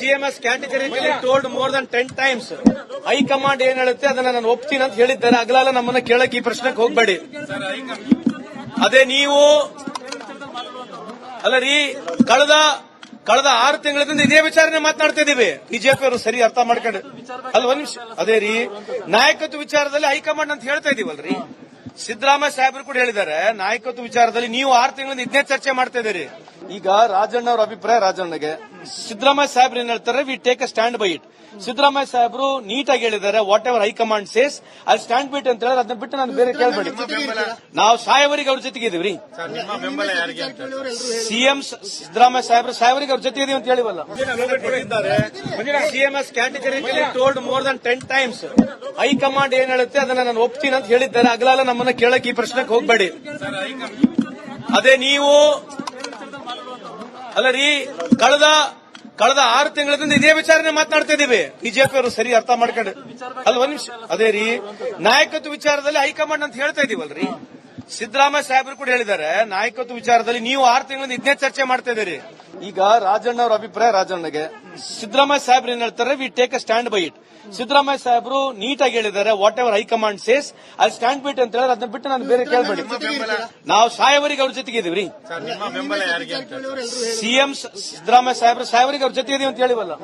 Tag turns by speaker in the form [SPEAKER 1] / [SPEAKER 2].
[SPEAKER 1] CMs category told more than ten times high command ಏನ್ ಹೇಳುತ್ತೆ? ಅದನ್ನ ನಾನು ಒಪ್ತೀನಿ ಅಂತ ಹೇಳಿದ್ದಾರೆ. ಅಗಲಾಲ ನಮ್ಮನ್ನ ಕೇಳಕ್ ಈ ಪ್ರಶ್ನೆಗೆ ಹೋಗ್ಬೇಡಿ. ಅದೇ ನೀವು ಅಲ್ಲ ರೀ ಕಳೆದ ಕಳೆದ ಆರು ತಿಂಗಳಿಂದ ಇದೇ ವಿಚಾರನೆ ಮಾತನಾಡ್ತಾ ಇದೀವಿ. ಬಿಜೆಪಿ ಅವರು ಸರಿ ಅರ್ಥ ಮಾಡ್ಕೊಂಡು. ಅಲ್ಲ ಒಂದ್ ನಿಮಿಷ. ಅದೇ ರೀ ನಾಯಕತ್ವ ವಿಚಾರದಲ್ಲಿ ಹೈಕಮಾಂಡ್ ಅಂತ ಹೇಳ್ತಾ ಇದೀವಲ್ರಿ. ಸಿದ್ದರಾಮಯ್ಯ ಸಾಹೇಬರು ಕೂಡ ಹೇಳಿದ್ದಾರೆ ನಾಯಕತ್ವ ವಿಚಾರದಲ್ಲಿ ನೀವು ಆರು ತಿಂಗಳಿಂದ ಇದನ್ನೇ ಚರ್ಚೆ ಮಾಡ್ತಾ ಇದೀರಿ ಈಗ ರಾಜಣ್ಣ ಅವ್ರ ಅಭಿಪ್ರಾಯ ರಾಜಣ್ಣಗೆ. ಸಿದ್ದರಾಮಯ್ಯ ಸಾಹೇಬ್ರು ಏನ್ ಹೇಳ್ತಾರೆ? We take a stand by it Siddaramaiah ಸಾಹೇಬ್ರು ನೀಟಾಗಿ ಹೇಳಿದ್ದಾರೆ ವಾಟ್ ಎವರ್ ಹೈಕಮಾಂಡ್ ಸೇಸ್ ಅಲ್ಲಿ ಸ್ಟ್ಯಾಂಡ್ ಬಿಟ್ ಅಂತ ಹೇಳಿದ್ರೆ ಅದನ್ನ ಬಿಟ್ಟು ನಾನು ಬೇರೆ ಕೇಳ್ಬೇಡಿ. ನಾವು ಸಾಯವರಿಗೆ ಅವ್ರ ಜೊತೆಗೆ ಇದೀವ್ರಿ ಸಿಎಂ ಸಿದ್ದರಾಮಯ್ಯ ಸಾಹೇಬ್ರು ಸಾಹೇಬರಿಗೆ ಅವ್ರ ಜೊತೆ ಇದೀವಿ ಅಂತ ಹೇಳಿವಲ್ಲ. CMs category told more than ten times high command ಏನ್ ಹೇಳುತ್ತೆ ಅದನ್ನ ನಾನು ಒಪ್ತೀನಿ ಅಂತ ಹೇಳಿದ್ದಾರೆ. ಅಗಲಾಲ ನಮ್ಮನ್ನ ಕೇಳಕ್ ಈ ಪ್ರಶ್ನೆಗೆ ಹೋಗ್ಬೇಡಿ. ಅದೇ ನೀವು ಅಲ್ಲ ರೀ ಕಳೆದ ಕಳೆದ ಆರು ತಿಂಗಳಿಂದ ಇದೇ ವಿಚಾರನೆ ಮಾತನಾಡ್ತಾ ಇದೀವಿ ಬಿಜೆಪಿ ಅವರು ಸರಿ ಅರ್ಥ ಮಾಡ್ಕೊಂಡು ಅಲ್ಲ, ಒಂದ್ ನಿಮಿಷ. ಅದೇ ರೀ, ನಾಯಕತ್ವ ವಿಚಾರದಲ್ಲಿ ಹೈಕಮಾಂಡ್ ಅಂತ ಹೇಳ್ತಾ ಇದೀವಲ್ರಿ. ಸಿದ್ದರಾಮಯ್ಯ ಸಾಹೇಬರು ಕೂಡ ಹೇಳಿದ್ದಾರೆ, ನಾಯಕತ್ವ ವಿಚಾರದಲ್ಲಿ ನೀವು ಆರು ತಿಂಗಳಿಂದ ಇದನ್ನೇ ಚರ್ಚೆ ಮಾಡ್ತಾ ಇದೀರಿ ಈಗ ರಾಜಣ್ಣ ಅವ್ರ ಅಭಿಪ್ರಾಯ ರಾಜಣ್ಣಗೆ. ಸಿದ್ದರಾಮಯ್ಯ ಸಾಹೇಬ್ರು ಏನ್ ಹೇಳ್ತಾರೆ we take a stand by it Siddaramaiah ಸಾಹೇಬರು ನೀಟಾಗಿ ಹೇಳಿದ್ದಾರೆ ವಾಟ್ ಎವರ್ ಹೈಕಮಾಂಡ್ ಸೇಸ್ ಅಲ್ಲಿ ಸ್ಟ್ಯಾಂಡ್ ಬಿಟ್ ಅಂತ ಹೇಳಿದ್ರೆ ಅದನ್ನ ಬಿಟ್ಟು ನಾನು ಬೇರೆ ಕೇಳಬೇಡಿ. ನಾವು ಸಾಯವರಿಗೆ ಅವ್ರ ಜೊತೆಗೆ ಇದೀವ್ರಿ
[SPEAKER 2] ಅಂತ
[SPEAKER 1] ಸಿಎಂ ಸಿದ್ದರಾಮಯ್ಯ ಸಾಹೇಬ್ರು ಸಾಯವರಿಗೆ ಅವ್ರ ಜೊತೆ ಇದೀವಿ ಅಂತ ಹೇಳಿವಲ್ಲ.